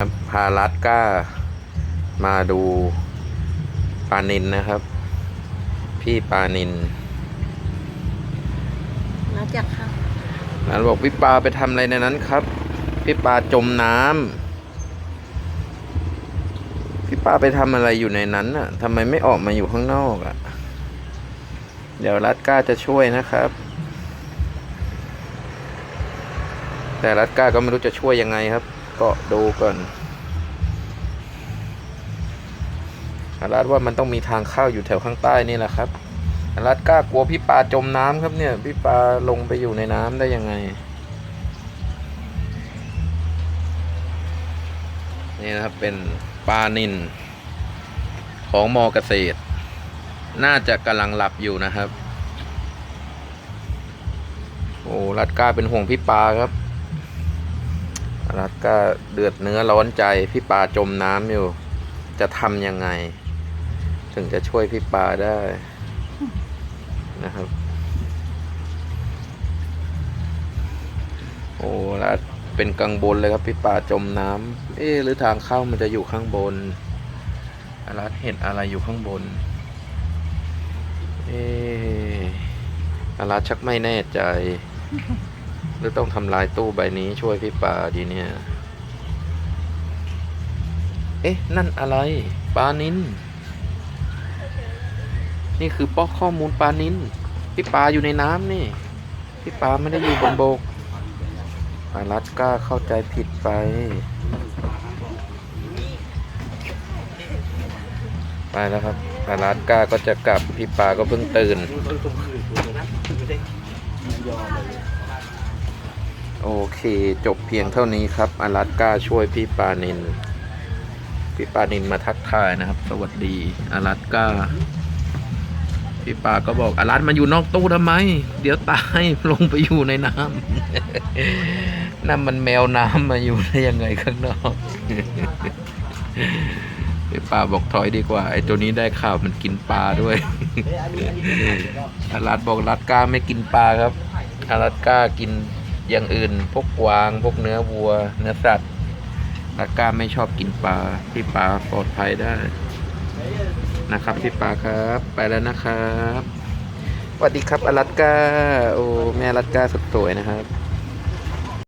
ครับพารัดก้ามาดูปลานินนะครับ พี่ปลานินมาจากค่ะนันบอกพี่ปลาไปทำอะไรในนั้นครับ พี่ปลาจมน้ำพี่ปลาไปทำอะไรอยู่ในนั้นน่ะทำไมไม่ออกมาอยู่ข้างนอกอะเดี๋ยวรัดก้าจะช่วยนะครับ แต่รัดก้าก็ไม่รู้จะช่วยยังไงครับ ก็ดูก่อนรัดว่ามันต้องมีทางเข้าอยู่แถวข้างใต้นี่แหละครับอารัดกล้ากลัวพี่ปลาจมน้ำครับเนี่ย พี่ปลาลงไปอยู่ในน้ำได้ยังไง นี่นะครับเป็นปลานินของมอเกษตร น่าจะกำลังหลับอยู่นะครับ โอ้รัดกล้าเป็นห่วงพี่ปลาครับ รัดก้าเดือดเนื้อร้อนใจพี่ปลาจมน้ำอยู่ จะทำยังไง ถึงจะช่วยพี่ปลาได้นะครับ โอ้รัดเป็นกังวลเลยครับ พี่ปลาจมน้ำเอ๊หรือทางเข้ามันจะอยู่ข้างบนรัดเห็นอะไรอยู่ข้างบน เอ๊ะรัดชักไม่แน่ใจ หรือต้องทำลายตู้ใบนี้ช่วยพี่ปลาดีเนี่ย เอ๊ะ นั่นอะไร ปลานินนี่คือป้อข้อมูลปลานินพี่ปลาอยู่ในน้ำนี่ พี่ปลาไม่ได้อยู่บนบกปาลัดก้าเข้าใจผิดไปไปแล้วครับปลาลัดก้าก็จะกลับ พี่ปลาก็เพิ่งตื่น โอเค จบเพียงเท่านี้ครับอลัสก้าช่วยพี่ปานิน พี่ปานินมาทักทายนะครับ สวัสดีอลัสก้า พี่ปาก็บอกอลัสมาอยู่นอกตู้ทำไม เดี๋ยวตายลงไปอยู่ในน้ำนั่นมันแมวน้ำมาอยู่ได้ยังไงข้างนอกพี่ปาบอกถอยดีกว่า ไอ้ตัวนี้ได้ข่าวมันกินปลาด้วยอารัดบอกรัดก้าไม่กินปลาครับอารัดก้ากิน อย่างอื่นพวกกวาง พวกเนื้อวัว เนื้อสัตว์รัดก้าไม่ชอบกินปลาพี่ปลาปลอดภัยได้ นะครับพี่ปลาครับ ไปแล้วนะครับสวัสดีครับอลัสก้าโอ้แม่อลัสก้าสุดสวยนะครับ